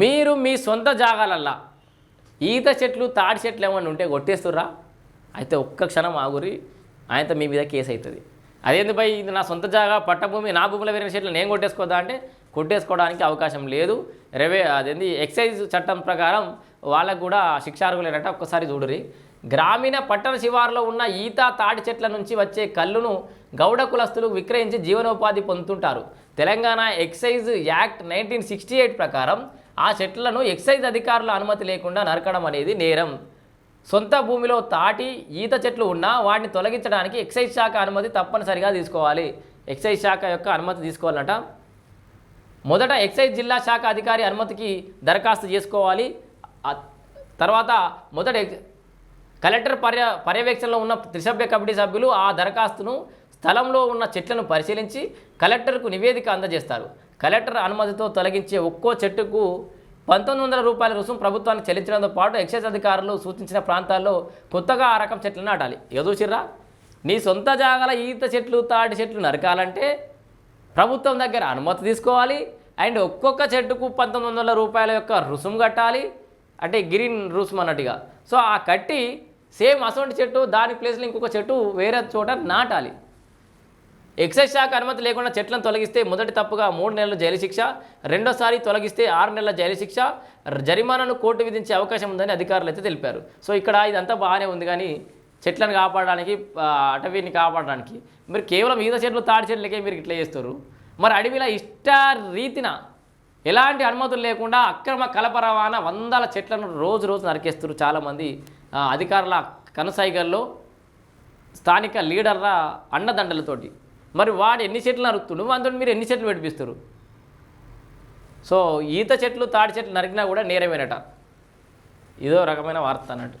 మీరు మీ సొంత జాగాలల్లా ఈత చెట్లు తాడి చెట్లు ఏమన్నా ఉంటే కొట్టేస్తుర్రా? అయితే ఒక్క క్షణం ఆగురి ఆయనతో మీ మీద కేసు అవుతుంది అదేంది పై ఇది నా సొంత జాగా పట్టభూమి నా భూమిలో వేరే చెట్లు నేను కొట్టేసుకోదా అంటే కొట్టేసుకోవడానికి అవకాశం లేదు. రెవే అదేంది ఎక్సైజ్ చట్టం ప్రకారం వాళ్ళకు కూడా శిక్షార్హులేనట ఒక్కసారి చూడురి గ్రామీణ పట్టణ శివారులో ఉన్న ఈత తాటి చెట్ల నుంచి వచ్చే కళ్ళును గౌడ కులస్తులు విక్రయించి జీవనోపాధి పొందుతుంటారు. Telangana excise act nineteen sixty eight ప్రకారం ఆ చెట్లను ఎక్సైజ్ అధికారుల అనుమతి లేకుండా నరకడం అనేది నేరం. సొంత భూమిలో తాటి ఈత చెట్లు ఉన్నా వాటిని తొలగించడానికి ఎక్సైజ్ శాఖ అనుమతి తప్పనిసరిగా తీసుకోవాలి. ఎక్సైజ్ శాఖ యొక్క అనుమతి తీసుకోవాలట. మొదట ఎక్సైజ్ జిల్లా శాఖ అధికారి అనుమతికి దరఖాస్తు చేసుకోవాలి. తర్వాత మొదట కలెక్టర్ పర్య పర్యవేక్షణలో ఉన్న త్రిసభ్య కమిటీ సభ్యులు ఆ దరఖాస్తును స్థలంలో ఉన్న చెట్లను పరిశీలించి కలెక్టర్కు నివేదిక అందజేస్తారు. కలెక్టర్ అనుమతితో తొలగించే ఒక్కో చెట్టుకు పంతొమ్మిది వందల రూపాయల రుసుము ప్రభుత్వానికి చెల్లించడంతో పాటు ఎక్సైజ్ అధికారులు సూచించిన ప్రాంతాల్లో కొత్తగా ఆ రకం చెట్లు నాటాలి. ఎదుచిర్రా నీ సొంత జాగాల ఈత చెట్లు తాటి చెట్లు నరకాలంటే ప్రభుత్వం దగ్గర అనుమతి తీసుకోవాలి. అండ్ ఒక్కొక్క చెట్టుకు పంతొమ్మిది వందల రూపాయల యొక్క రుసుము కట్టాలి. అంటే గ్రీన్ రుసుము అన్నట్టుగా. సో ఆ కట్టి సేమ్ అసొంటి చెట్టు దాని ప్లేస్లో ఇంకొక చెట్టు వేరే చోట నాటాలి. ఎక్సైజ్ శాఖ అనుమతి లేకుండా చెట్లను తొలగిస్తే మొదటి తప్పుగా మూడు నెలల జైలు శిక్ష రెండోసారి తొలగిస్తే ఆరు నెలల జైలు శిక్ష జరిమానాను కోర్టు విధించే అవకాశం ఉందని అధికారులు అయితే తెలిపారు. సో ఇక్కడ ఇదంతా బాగానే ఉంది కానీ చెట్లను కాపాడడానికి అటవీని కాపాడడానికి. మీరు కేవలం ఈత చెట్లు తాడి చెట్లకే మీరు ఇట్లా చేస్తారు. మరి అడవిలో ఇష్ట రీతిన ఎలాంటి అనుమతులు లేకుండా అక్రమ కలప రవాణా వందల చెట్లను రోజు రోజు నరికేస్తారు చాలామంది అధికారుల కనసైగల్లో స్థానిక లీడర్ల అండదండలతోటి. మరి వాడు ఎన్ని చెట్లు నరుకుతుడు? అందులో మీరు ఎన్ని చెట్లు పెట్టిస్తారు సో ఈత చెట్లు తాడి చెట్లు నరికినా కూడా నేరమేనట. ఇదో రకమైన వార్త అన్నట్టు.